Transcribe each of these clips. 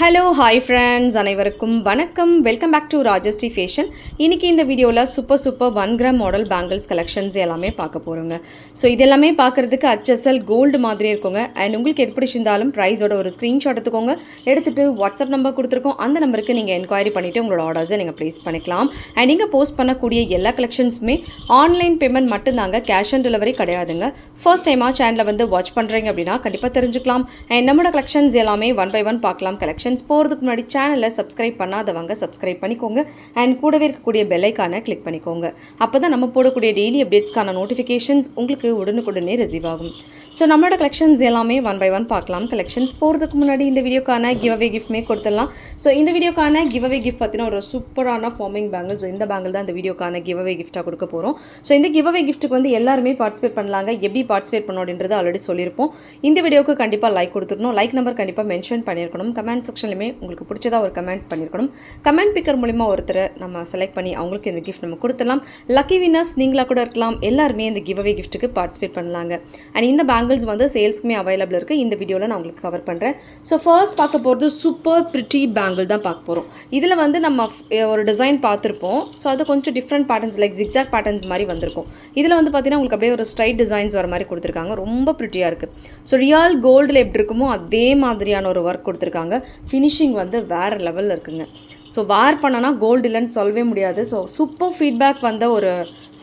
Hello hi friends அனைவருக்கும் வணக்கம். Welcome back to Rajashree fashion இன்றைக்கி இந்த வீடியோவில் super super one gram model bangles collections எல்லாமே பார்க்க போகிறோங்க ஸோ இது எல்லாமே பார்க்குறதுக்கு ஹச்எஸ்எல் கோல்டு மாதிரி இருக்குங்க. அண்ட் உங்களுக்கு எது பிடிச்சிருந்தாலும் ப்ரைஸோட ஒரு ஸ்க்ரீன்ஷாட் எடுத்துக்கோங்க. எடுத்துகிட்டு வாட்ஸ்அப் நம்பர் கொடுத்துருக்கோம். அந்த நம்பருக்கு நீங்கள் என்கொயரி பண்ணிவிட்டு உங்களோட ஆர்டர்ஸை நீங்கள் ப்ளேஸ் பண்ணிக்கலாம். அண்ட் நீங்கள் போஸ்ட் பண்ணக்கூடிய எல்லா கலெக்ஷன்ஸுமே ஆன்லைன் பேமெண்ட் மட்டும்தாங்க. கேஷ் ஆன் டெலிவரி கிடையாதுங்க. ஃபர்ஸ்ட் டைமாக சேனலில் வந்து வாட்ச் பண்ணுறீங்க அப்படின்னா கண்டிப்பாக தெரிஞ்சுக்கலாம். அண்ட் நம்மளோட கலெக்ஷன்ஸ் எல்லாமே ஒன் பை ஒன் பார்க்கலாம். கலெக்ஷன் நோட்டிஃபிகேஷன்ஸ் போகிறதுக்கு முன்னாடி சேனலை சப்ஸ்கிரைப் பண்ணாதவங்க சப்ஸ்கிரைப் பண்ணிக்கோங்க. அண்ட் கூடவே இருக்கக்கூடிய பெல்லைக்கான கிளிக் பண்ணிக்கோங்க. அப்போ தான் நம்ம போடக்கூடிய டெய்லி அப்டேட்ஸ்க்கான நோட்டிஃபிகேஷன்ஸ் உங்களுக்கு உடனுக்குடனே ரிசீவ் ஆகும். ஸோ நம்மளோட கலெக்ஷன்ஸ் எல்லாமே ஒன் பை ஒன் பார்க்கலாம். கலெக்ஷன்ஸ் போகிறதுக்கு முன்னாடி இந்த வீடியோக்கான கிவ் அவே கிஃப்ட்மே கொடுத்துடலாம். ஸோ இந்த வீடியோக்கான கிவ் அவே கிஃப்ட் பார்த்தீங்கன்னா ஒரு சூப்பரான ஃபார்மிங் பேங்கிள் ஸோ இந்த பேங்கிள் தான் இந்த வீடியோக்கான கிவ் அவே கிஃப்ட்டாக கொடுக்க போகிறோம் ஸோ இந்த கிவ் அவே கிஃப்ட்டுக்கு வந்து எல்லாருமே பார்ட்டிசிபேட் பண்ணலாங்க. எப்படி பார்ட்டிசிபேட் பண்ணணும் அப்படின்றது ஆல்ரெடி சொல்லியிருப்போம். இந்த வீடியோக்கு கண்டிப்பாக லைக் கொடுத்துருணும் லைக் நம்பர் கண்டிப்பாக மென்ஷன் பண்ணியிருக்கணும். கமெண்ட் செக்ஷன்லையுமே உங்களுக்கு பிடிச்சதா ஒரு கமெண்ட் பண்ணியிருக்கணும். கமெண்ட் பிக்கர் மூலிமா ஒருத்தரை நம்ம செலக்ட் பண்ணி அவங்களுக்கு இந்த கிஃப்ட் நம்ம கொடுத்துடலாம். லக்கி வின்னர்ஸ் நீங்களாக கூட இருக்கலாம். எல்லாருமே இந்த கிவ் அவே கிஃப்ட்டுக்கு பார்ட்டிசிபேட் பண்ணலாங்க. அண்ட் இந்த பேங்கிள்ஸ் வந்து சேல்ஸ்க்குமே அவைலபிள் இருக்குது இந்த வீடியோவில் நான் உங்களுக்கு கவர் பண்ணுறேன் ஸோ ஃபர்ஸ்ட் பார்க்க போகிறது சூப்பர் பிரிட்டி பேங்கிள் தான் பார்க்க போகிறோம் இதில் வந்து நம்ம ஒரு டிசைன் பார்த்துருப்போம். ஸோ அது கொஞ்சம் different patterns like zigzag patterns மாதிரி வந்திருக்கும். இதில் வந்து பார்த்தீங்கன்னா உங்களுக்கு அப்படியே ஒரு ஸ்ட்ரைட் டிசைன்ஸ் வர மாதிரி கொடுத்துருக்காங்க. ரொம்ப ப்ரிட்டியாக இருக்குது ஸோ ரியல் கோல்டில் எப்படி இருக்குமோ அதே மாதிரியான ஒரு ஒர்க் கொடுத்துருக்காங்க. ஃபினிஷிங் வந்து வேறு லெவலில் இருக்குங்க. ஸோ வேர் பண்ணனா கோல்டு இல்லைன்னு சொல்லவே முடியாது. ஸோ சூப்பர் ஃபீட்பேக் வந்த ஒரு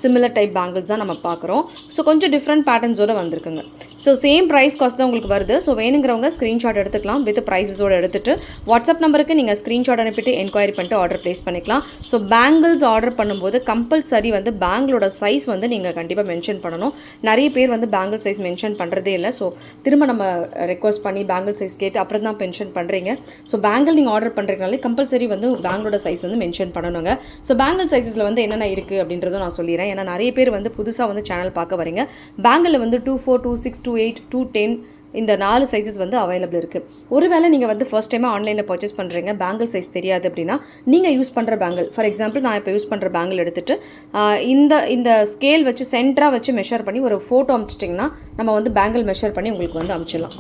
சிமிலர் டைப் பேங்கிள்ஸ் தான் நம்ம பார்க்குறோம். ஸோ கொஞ்சம் டிஃப்ரெண்ட் பேட்டர்ன்ஸோட வந்திருக்குங்க. ஸோ சேம் ப்ரைஸ் காஸ்ட் தான் உங்களுக்கு வருது. ஸோ வேணுங்கிறவங்க ஸ்க்ரீன்ஷாட் எடுத்துக்கலாம். வித் ப்ரைஸஸோடு எடுத்துகிட்டு வாட்ஸ்அப் நம்பருக்கு நீங்கள் ஸ்க்ரீன்ஷாட் அனுப்பிட்டு என்கொயரி பண்ணிட்டு ஆர்டர் ப்ளேஸ் பண்ணிக்கலாம். ஸோ பேங்கிள்ஸ் ஆர்டர் பண்ணும்போது கம்பல்சரி வந்து பேங்கிளோட சைஸ் வந்து நீங்கள் கண்டிப்பாக மென்ஷன் பண்ணணும். நிறைய பேர் வந்து பேங்கிள் சைஸ் மென்ஷன் பண்ணுறதே இல்லை. ஸோ திரும்ப நம்ம ரெக்வஸ்ட் பண்ணி பேங்கிள் சைஸ் கேட்டு அப்புறம் தான் மென்ஷன் பண்ணுறீங்க ஸோ பேங்கிள் நீங்கள் ஆர்டர் பண்ணுறதுனாலே கம்பல்சரி வந்து பேங்கிளோட சைஸ் வந்து மென்ஷன் பண்ணணுங்க. ஸோ பேங்கிள் சைஸஸில் வந்து என்னென்ன இருக்குது அப்படின்றதும் நான் சொல்லிடுறேன். ஏன்னா நிறைய பேர் வந்து புதுசாக வந்து சேனல் பார்க்க வரீங்க. பேங்கில் வந்து two four two six two eight two ten இந்த நாலு சைஸஸ் வந்து அவைலபிள் இருக்குது ஒருவேளை நீங்கள் வந்து ஃபர்ஸ்ட் டைமாக ஆன்லைனில் பர்ச்சேஸ் பண்ணுறீங்க பேங்கிள் சைஸ் தெரியாது அப்படின்னா நீங்கள் யூஸ் பண்ணுற பேங்கிள் ஃபார் எக்ஸாம்பிள் நான் இப்போ யூஸ் பண்ணுற பேங்கிள் எடுத்துட்டு இந்த இந்த ஸ்கேல் வச்சு சென்டராக வச்சு மெஷர் பண்ணி ஒரு ஃபோட்டோ அமிச்சிட்டிங்கன்னா நம்ம வந்து பேங்கிள் மெஷர் பண்ணி உங்களுக்கு வந்து அமிச்சிடலாம்.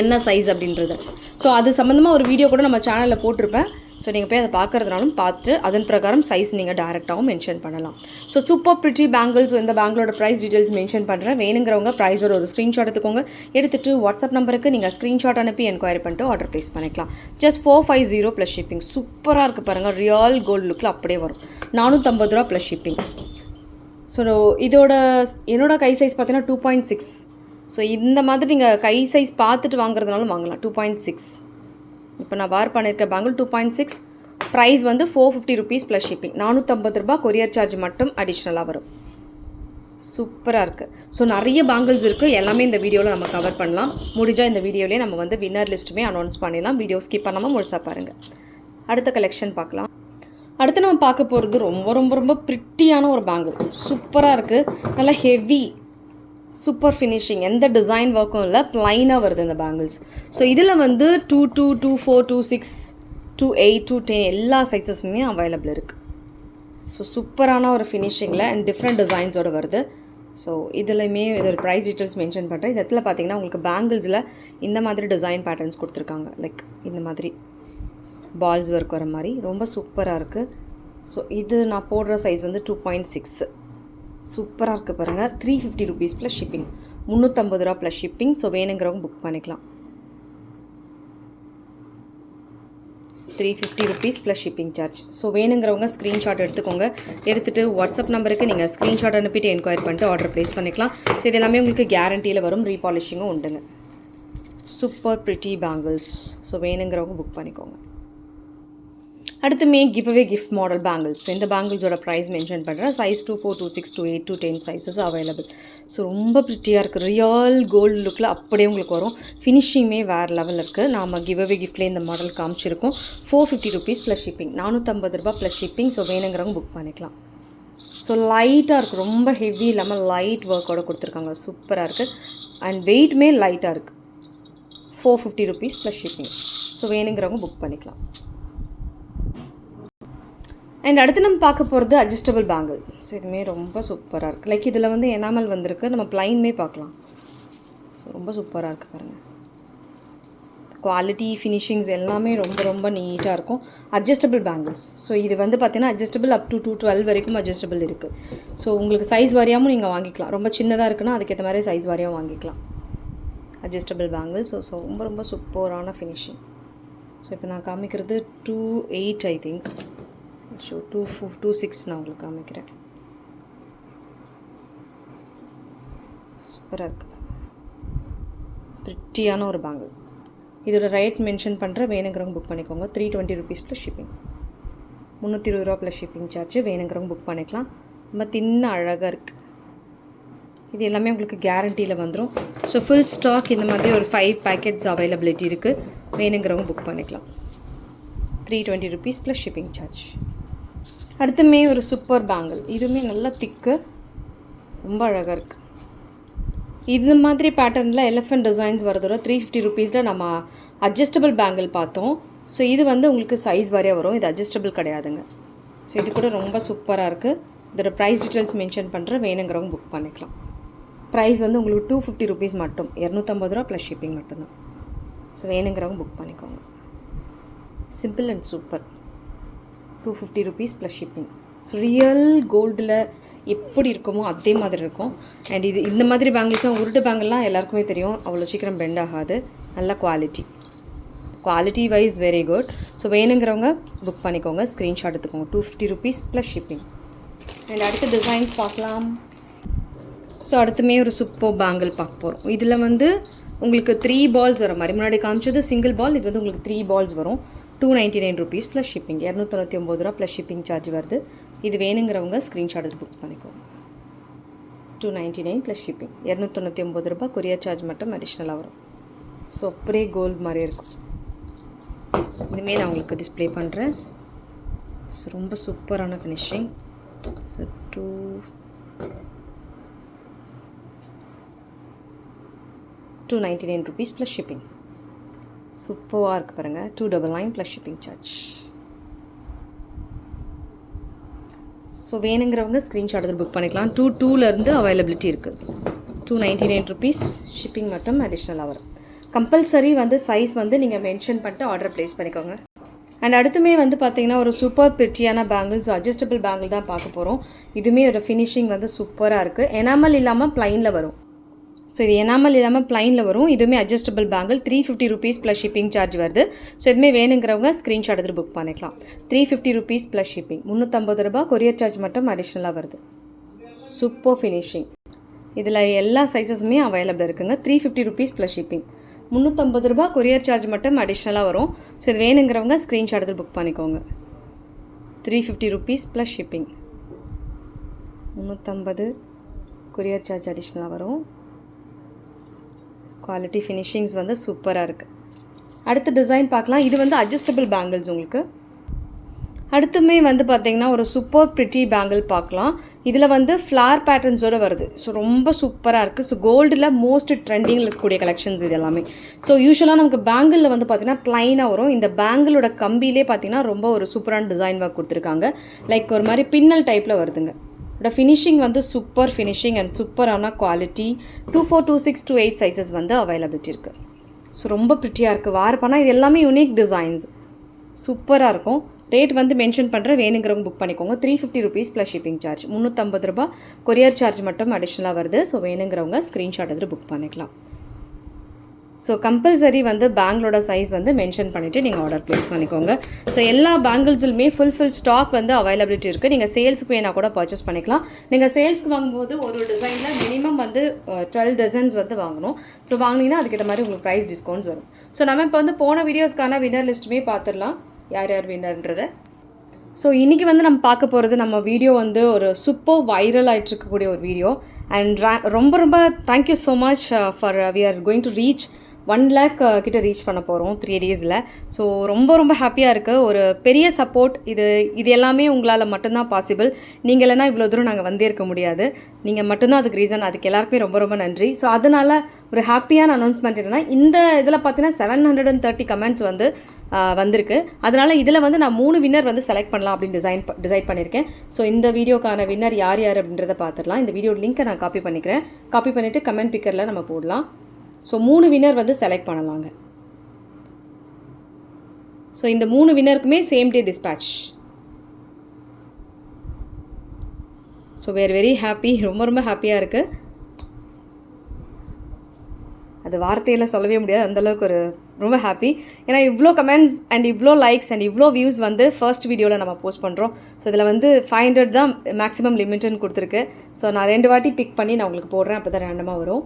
என்ன சைஸ் அப்படின்றது. ஸோ அது சம்மந்தமாக ஒரு வீடியோ கூட நம்ம சேனலில் போட்டிருப்பேன். ஸோ நீங்கள் போய் அதை பார்க்குறதுனாலும் பார்த்துட்டு அதன் பிரகாரம் சைஸ் நீங்கள் டேரெக்டாகவும் மென்ஷன் பண்ணலாம். ஸோ சூப்பர் பிரிட்டி பேங்கிள்ஸ் இந்த பேங்கிளோட ப்ரைஸ் டீட்டெயில்ஸ் மென்ஷன் பண்ணுறேன் வேணுங்கிறவங்க ப்ரைஸோட ஒரு ஸ்க்ரீன்ஷாட் எடுத்துக்கோங்க. எடுத்துட்டு வாட்ஸ்அப் நம்பருக்கு நீங்கள் ஸ்க்ரீன்ஷாட் அனுப்பி என்கொயரி பண்ணிட்டு ஆர்டர் ப்ளேஸ் பண்ணிக்கலாம். Just four five zero plus shipping சூப்பராக இருக்குது பாருங்கள் ரியல் கோல்டு லுக்கில் அப்படியே வரும். நானூற்றம்பது ரூபா ப்ளஸ் ஷிப்பிங் ஸோ இதோட என்னோட கை சைஸ் பார்த்தீங்கன்னா டூ பாயிண்ட் சிக்ஸ் ஸோ இந்த மாதிரி நீங்கள் கை சைஸ் பார்த்துட்டு வாங்குறதுனாலும் வாங்கலாம். டூ பாயிண்ட் சிக்ஸ் இப்போ நான் வார் பண்ணியிருக்க bangle two point six price வந்து four fifty rupees plus shipping நானூற்றம்பது ரூபா கொரியர் சார்ஜ் மட்டும் அடிஷ்னலாக வரும். சூப்பராக இருக்குது ஸோ நிறைய பேங்கிள்ஸ் இருக்குது எல்லாமே இந்த வீடியோவில் நம்ம கவர் பண்ணலாம். முடிஞ்சால் இந்த வீடியோலேயே நம்ம வந்து வின்னர் லிஸ்ட்டுமே அனௌன்ஸ் பண்ணிடலாம். வீடியோ ஸ்கிப் பண்ணாமல் முழுசாக பாருங்கள் அடுத்த கலெக்ஷன் பார்க்கலாம். அடுத்து நம்ம பார்க்க போகிறது ரொம்ப ரொம்ப ரொம்ப ப்ரிட்டியான ஒரு பேங்கிள் சூப்பராக இருக்குது நல்லா ஹெவி சூப்பர் ஃபினிஷிங் எந்த டிசைன் ஒர்க்கும் இல்லை ப்ளைனாக வருது இந்த பேங்கிள்ஸ் ஸோ இதில் வந்து two two two four two six two eight two ten எல்லா சைஸஸுமே அவைலபிள் இருக்குது ஸோ சூப்பரான ஒரு ஃபினிஷிங்கில் அண்ட் டிஃப்ரெண்ட் டிசைன்ஸோட வருது. ஸோ இதுலையுமே இதோட ப்ரைஸ் டீட்டெயில்ஸ் மென்ஷன் பண்ணுறேன் இந்த இடத்துல பார்த்தீங்கன்னா உங்களுக்கு பேங்கிள்ஸில் இந்த மாதிரி டிசைன் பேட்டர்ன்ஸ் கொடுத்துருக்காங்க. லைக் இந்த மாதிரி பால்ஸ் ஒர்க் வர மாதிரி. ரொம்ப சூப்பராக இருக்குது ஸோ இது நான் போடுற சைஸ் வந்து டூ பாயிண்ட் சிக்ஸு சூப்பராக இருக்குது பாருங்கள் three fifty rupees plus shipping முந்நூற்றம்பது ரூபா ப்ளஸ் ஷிப்பிங் ஸோ வேணுங்கிறவங்க புக் பண்ணிக்கலாம். Three fifty rupees plus shipping charge so வேணுங்கிறவங்க ஸ்க்ரீன்ஷாட் எடுத்துக்கோங்க. எடுத்துகிட்டு வாட்ஸ்அப் நம்பருக்கு நீங்கள் ஸ்க்ரீன்ஷாட் அனுப்பிட்டு என்கொயரி பண்ணிட்டு ஆர்டர் ப்ளேஸ் பண்ணிக்கலாம். ஸோ இது எல்லாமே உங்களுக்கு கேரண்டியில் வரும். ரீபாலிஷிங்கும் உண்டுங்க. சூப்பர் ப்ரிட்டி பேங்கிள்ஸ் ஸோ வேணுங்கிறவங்க புக் பண்ணிக்கோங்க. அடுத்துமே give away gift model bangles so இந்த பேங்கிள்ஸோட ப்ரைஸ் மென்ஷன் பண்ணுறேன் size two four two six two eight two ten sizes available so ரொம்ப ப்ரிட்டியாக இருக்குது ரியல் கோல்டு லுக்கில் அப்படியே உங்களுக்கு வரும். ஃபினிஷிங்குமே வேறு லெவலில் இருக்குது நாம் கிவ் அவே கிஃப்ட்லேயே இந்த model காமிச்சிருக்கோம். Four fifty rupees plus shipping நானூற்றம்பது ரூபா ப்ளஸ் ஷிப்பிங் ஸோ வேணுங்கிறவங்க புக் பண்ணிக்கலாம். ஸோ லைட்டாக இருக்குது ரொம்ப ஹெவி இல்லாமல் லைட் ஒர்க்கோட கொடுத்துருக்காங்க. சூப்பராக இருக்குது அண்ட் வெயிட்டுமே லைட்டாக இருக்குது four fifty rupees plus shipping so வேணுங்கிறவங்க புக் பண்ணிக்கலாம். அண்ட் அடுத்து நம்ம பார்க்க போகிறது அட்ஜஸ்டபிள் பேங்கிள் ஸோ இதுவுமே ரொம்ப சூப்பராக இருக்குது லைக் இதில் வந்து எனாமல் வந்திருக்கு. நம்ம ப்ளைன்மே பார்க்கலாம். ஸோ ரொம்ப சூப்பராக இருக்குது பாருங்கள் குவாலிட்டி ஃபினிஷிங்ஸ் எல்லாமே ரொம்ப ரொம்ப நீட்டாக இருக்கும். அட்ஜஸ்டபிள் பேங்கிள்ஸ் ஸோ இது வந்து பார்த்தீங்கன்னா adjustable up to two twelve வரைக்கும் அட்ஜஸ்டபிள் இருக்குது ஸோ உங்களுக்கு சைஸ் வாரியாகவும் நீங்கள் வாங்கிக்கலாம். ரொம்ப சின்னதாக இருக்குன்னா அதுக்கேற்ற மாதிரி சைஸ் வாரியாக வாங்கிக்கலாம். அட்ஜஸ்டபிள் பேங்கிள்ஸ் ஸோ ஸோ ரொம்ப ரொம்ப சூப்பரான ஃபினிஷிங் ஸோ இப்போ நான் காமிக்கிறது two eight I think so two four two six நான் உங்களுக்கு காமிக்கிறேன். சூப்பராக இருக்குது ப்ரிட்டியான ஒரு பேங்கிள் இதோட ரேட் மென்ஷன் பண்ணுற வேணுங்கிறவங்க புக் பண்ணிக்கோங்க. Three twenty rupees plus shipping முந்நூற்றி இருபது ரூபா ப்ளஸ் ஷிப்பிங் சார்ஜ் வேணுங்கிறவங்க புக் பண்ணிக்கலாம். ரொம்ப தின்ன அழகாக இருக்குது இது எல்லாமே உங்களுக்கு கேரண்டியில் வந்துடும் ஸோ ஃபுல் ஸ்டாக் இந்த மாதிரி ஒரு ஃபைவ் பேக்கெட்ஸ் அவைலபிலிட்டி இருக்குது வேணுங்கிறவங்க புக் பண்ணிக்கலாம். Three twenty rupees plus shipping charge அடுத்துமே ஒரு சூப்பர் பேங்கிள் இதுவுமே நல்லா திக்கு ரொம்ப அழகாக இருக்குது இது மாதிரி பேட்டர்னில் எலிஃபென்ட் டிசைன்ஸ் வரதோட த்ரீ ஃபிஃப்டி ருபீஸில் நம்ம அட்ஜஸ்டபிள் பேங்கிள் பார்த்தோம். ஸோ இது வந்து உங்களுக்கு சைஸ் வரையாக வரும். இது அட்ஜஸ்டபிள் கிடையாதுங்க. ஸோ இது கூட ரொம்ப சூப்பராக இருக்குது இதோட ப்ரைஸ் டீட்டெயில்ஸ் மென்ஷன் பண்ணுற வேணுங்கிறவங்க புக் பண்ணிக்கலாம். ப்ரைஸ் வந்து உங்களுக்கு டூ ஃபிஃப்டி ருபீஸ் மட்டும். இரநூத்தம்பது ரூபா ப்ளஸ் ஷிப்பிங் மட்டும்தான். ஸோ வேணுங்கிறவங்க புக் பண்ணிக்கோங்க. Simple and super two fifty rupees plus shipping so real கோல்டில் எப்படி இருக்குமோ அதே மாதிரி இருக்கும். அண்ட் இது இந்த மாதிரி பேங்கிள்ஸும் உருட்டு பேங்கிள்லாம் எல்லாருக்குமே தெரியும். அவ்வளோ சீக்கிரம் பெண்ட் ஆகாது. நல்ல quality quality wise very good so வேணுங்கிறவங்க புக் பண்ணிக்கோங்க. ஸ்க்ரீன்ஷாட் எடுத்துக்கோங்க. Two fifty rupees plus shipping and அடுத்த டிசைன்ஸ் பார்க்கலாம். ஸோ அடுத்துமே ஒரு சூப்பர் பேங்கிள் பார்க்க போகிறோம் இதில் வந்து உங்களுக்கு த்ரீ பால்ஸ் வர மாதிரி. முன்னாடி காமிச்சது சிங்கிள் பால் இது வந்து உங்களுக்கு த்ரீ பால்ஸ் வரும். Two ninety nine rupees plus shipping இரநூத்தொண்ணூற்றி ஒம்பது ரூபா ப்ளஸ் ஷிப்பிங் சார்ஜ் வருது. இது வேணுங்கிறவங்க ஸ்க்ரீன்ஷாட் எடுத்து புக் பண்ணிக்கோங்க. Two ninety nine plus shipping இரநூத்தொண்ணூற்றி ஒம்பது ரூபா கொரியர் சார்ஜ் மட்டும் அடிஷ்னலாக வரும். ஸோ அப்படியே கோல்டு மாதிரி இருக்கும். இதுமே நான் உங்களுக்கு டிஸ்ப்ளே பண்ணுறேன் ஸோ ரொம்ப சூப்பரான finishing so two two ninety nine rupees plus shipping சூப்பராக இருக்குது பாருங்கள் two double nine plus shipping charge so வேணுங்கிறவங்க ஸ்க்ரீன்ஷாட் எடுத்து புக் பண்ணிக்கலாம். டூ டூலேருந்து அவைலபிலிட்டி இருக்குது two ninety nine rupees shipping மட்டும் அடிஷ்னலாக வரும். கம்பல்சரி வந்து சைஸ் வந்து நீங்கள் மென்ஷன் பண்ணிட்டு ஆர்டர் ப்ளேஸ் பண்ணிக்கோங்க. அண்ட் அடுத்துமே வந்து பார்த்தீங்கன்னா ஒரு சூப்பர் பிரிட்டியான பேங்கிள்ஸ் அட்ஜஸ்டபிள் பேங்கிள் தான் பார்க்க போகிறோம் இதுவுமே ஒரு ஃபினிஷிங் வந்து சூப்பராக இருக்குது எனாமல் இல்லாமல் ப்ளைனில் வரும். ஸோ இது எனாமல் இல்லாமல் ப்ளைனில் வரும். இதுவுமே adjustable bangle three fifty rupees plus shipping charge வருது. ஸோ எதுவுமே வேணுங்கிறவங்க ஸ்க்ரீன்ஷாட் எடுத்து புக் பண்ணிக்கலாம். Three fifty rupees plus shipping முந்நூற்றம்பது ரூபா கொரியர் சார்ஜ் மட்டும் அடிஷ்னலாக வருது. சூப்பர் ஃபினிஷிங் இதில் எல்லா சைஸஸுமே அவைலபிள் இருக்குங்க. Three fifty rupees plus shipping முந்நூற்றம்பது ரூபா கொரியர் சார்ஜ் மட்டும் அடிஷ்னலாக வரும். ஸோ இது வேணுங்கிறவங்க ஸ்க்ரீன்ஷாட் எடுத்து புக் பண்ணிக்கோங்க. Three fifty rupees plus shipping முந்நூற்றம்பது கொரியர் சார்ஜ் அடிஷ்னலாக வரும். குவாலிட்டி ஃபினிஷிங்ஸ் வந்து சூப்பராக இருக்குது அடுத்த டிசைன் பார்க்கலாம். இது வந்து அட்ஜஸ்டபிள் பேங்கிள்ஸ் உங்களுக்கு. அடுத்துமே வந்து பார்த்திங்கன்னா ஒரு சூப்பர் ப்ரிட்டி பேங்கிள் பார்க்கலாம். இதில் வந்து ஃப்ளார் பேட்டர்ன்ஸோடு வருது. ஸோ ரொம்ப சூப்பராக இருக்குது ஸோ கோல்டில் மோஸ்ட் ட்ரெண்டிங்கில் இருக்கக்கூடிய கலெக்ஷன்ஸ் இது எல்லாமே. ஸோ யூஸ்வலாக நமக்கு பேங்கிளில் வந்து பார்த்திங்கன்னா ப்ளைனாக வரும். இந்த பேங்கிளோட கம்பிலே பார்த்திங்கன்னா ரொம்ப ஒரு சூப்பரான டிசைன் ஒர்க் கொடுத்துருக்காங்க. லைக் ஒரு மாதிரி பின்னல் டைப்பில் வருதுங்க. இதோட ஃபினிஷிங் வந்து சூப்பர் ஃபினிஷிங் அண்ட் சூப்பரான quality two four two six two eight sizes வந்து அவைலபிலிட்டி இருக்குது ஸோ ரொம்ப ப்ரிட்டியாக இருக்குது வாரப்பானா இது எல்லாமே யூனிக் டிசைன்ஸ் சூப்பராக இருக்கும். ரேட் வந்து மென்ஷன் பண்ணுற வேணுங்கிறவங்க புக் பண்ணிக்கோங்க. Three fifty rupees plus shipping charge முந்நூற்றம்பது ரூபா கொரியர் சார்ஜ் மட்டும் அடிஷ்னலாக வருது. ஸோ வேணுங்கிறவங்க ஸ்க்ரீன்ஷாட் எடுத்து புக் பண்ணிக்கலாம். ஸோ கம்பல்சரி வந்து பேங்கிளோட சைஸ் வந்து மென்ஷன் பண்ணிவிட்டு நீங்கள் ஆர்டர் ப்ளேஸ் பண்ணிக்கோங்க. ஸோ எல்லா பேங்கிள்ஸுலுமே ஃபுல் ஃபுல் ஸ்டாக் வந்து அவைலபிலிட்டி இருக்குது நீங்கள் சேல்ஸுக்கு வேணால் கூட பர்ச்சேஸ் பண்ணிக்கலாம். நீங்கள் சேல்ஸ்க்கு வாங்கும்போது ஒரு டிசைனில் மினிமம் வந்து டுவெல் டசன்ஸ் வந்து வாங்கணும். ஸோ வாங்கினீங்கன்னா அதுக்கேற்ற மாதிரி உங்களுக்கு ப்ரைஸ் டிஸ்கவுண்ட்ஸ் வரும். ஸோ நம்ம இப்போ வந்து போன வீடியோஸ்க்கான வின்னர் லிஸ்ட்டுமே பார்த்துடலாம் யார் யார் வின்னர்ன்றதை ஸோ இன்றைக்கி வந்து நம்ம பார்க்க போகிறது நம்ம வீடியோ வந்து ஒரு சூப்பர் வைரல் ஆகிட்டு இருக்கக்கூடிய ஒரு வீடியோ அண்ட் ரொம்ப ரொம்ப thank you so much for we are going to reach one lakh uh, கிட்ட ரீச் பண்ண போகிறோம் த்ரீ டேஸில் ஸோ ரொம்ப ரொம்ப ஹாப்பியாக இருக்குது ஒரு பெரிய சப்போர்ட் இது இது எல்லாமே உங்களால் மட்டும்தான் பாசிபிள் நீங்கள் இல்லைனா இவ்வளோ தூரம் நாங்கள் வந்தே இருக்க முடியாது. நீங்கள் மட்டும்தான் அதுக்கு ரீசன் அதுக்கு எல்லாருக்குமே ரொம்ப ரொம்ப நன்றி. ஸோ அதனால் ஒரு ஹாப்பியான அனௌன்ஸ்மெண்ட் என்னென்னா இந்த இதில் பார்த்தீங்கன்னா seven hundred and thirty comments வந்து வந்திருக்கு. அதனால் இதில் வந்து நான் மூணு வின்னர் வந்து செலக்ட் பண்ணலாம் அப்படின்னு டிசைன் டிசைட் பண்ணியிருக்கேன் ஸோ இந்த வீடியோக்கான வின்னர் யார் யார் அப்படின்றத பார்த்துடலாம் இந்த வீடியோ லிங்க்கை நான் காப்பி பண்ணிக்கிறேன். காப்பி பண்ணிவிட்டு கமெண்ட் பிக்கரில் நம்ம போடலாம். ஸோ மூணு வின்னர் வந்து செலக்ட் பண்ணலாங்க. ஸோ இந்த மூணு வின்னருக்குமே same day dispatch so were very happy ரொம்ப ரொம்ப ஹாப்பியாக இருக்குது அது வார்த்தையில் சொல்லவே முடியாது. அந்தளவுக்கு ஒரு ரொம்ப ஹாப்பி ஏன்னா இவ்வளோ கமெண்ட்ஸ் அண்ட் இவ்வளோ லைக்ஸ் அண்ட் இவ்வளோ வியூஸ் வந்து ஃபர்ஸ்ட் வீடியோவில் நம்ம போஸ்ட் பண்ணுறோம் ஸோ இதில் வந்து ஃபைவ் ஹண்ட்ரட் தான் மேக்ஸிமம் லிமிட்டுன்னு கொடுத்துருக்கு. ஸோ நான் ரெண்டு வாட்டி பிக் பண்ணி நான் உங்களுக்கு போடுறேன். அப்போ தான் ரேண்டமாக வரும்.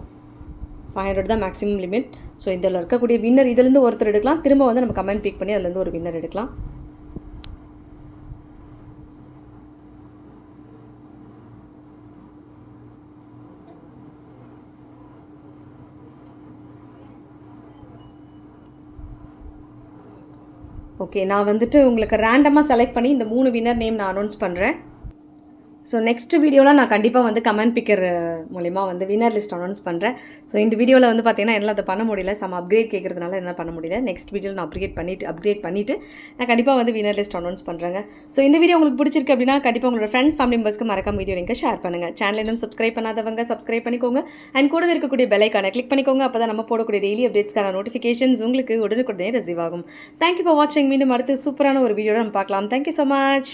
ஃபைவ் ஹண்ட்ரட் தான் மேக்ஸிமம் லிமிட் ஸோ இதில் இருக்கக்கூடிய வின்னர் இதுலேருந்து ஒருத்தர் எடுக்கலாம். திரும்ப வந்து நம்ம கமெண்ட் பிக் பண்ணி அதுலேருந்து ஒரு வின்னர் எடுக்கலாம். ஓகே நான் வந்துட்டு உங்களுக்கு ரேண்டமாக செலக்ட் பண்ணி இந்த மூணு வின்னர் நேம் நான் அனௌன்ஸ் பண்ணுறேன் ஸோ நெக்ஸ்ட் வீடியோவில் நான் கண்டிப்பாக வந்து கமெண்ட் பிக்கர் மூலிமா வந்து வின்னர் லிஸ்ட் அனௌன்ஸ் பண்ணுறேன் ஸோ இந்த வீடியோவில் வந்து பார்த்தீங்கன்னா என்னால் அதை பண்ண முடியல. சம் அப்கிரேட் கேட்குறதுனால என்ன பண்ண முடியல. நெக்ஸ்ட் வீடியோவில் நான் அப்கிரேட் பண்ணிட்டு அப்கிரேட் பண்ணிவிட்டு நான் கண்டிப்பாக வந்து வினர் லிஸ்ட் அனௌன்ஸ் பண்ணுறேங்க ஸோ இந்த வீடியோ உங்களுக்கு பிடிச்சிருக்கு அப்படின்னா கண்டிப்பாக உங்களோட ஃப்ரெண்ட்ஸ் ஃபேமிலி மெம்பர்ஸ்க்கு மறக்காம வீடியோ நீங்கள் ஷேர் பண்ணுங்கள் சேனல் இன்னும் சப்ஸ்கிரைப் பண்ணாதவங்க சப்ஸ்கிரைப் பண்ணிக்கோங்க. அண்ட் கூடவே இருக்கக்கூடிய பெலைக்கான கிளிக் பண்ணிக்கோங்க. அப்போ தான் நம்ம போடக்கூடிய டெய்லி அப்டேட்ஸ்க்கான நோட்டிஃபிகேஷன்ஸ் உங்களுக்கு உடனுக்குடனே ரிசீவ் ஆகும். தேங்க்யூ ஃபார் வாட்சிங் மீண்டும் அடுத்து சூப்பரான ஒரு வீடியோவில் நம்ம பார்க்கலாம். Thank you so much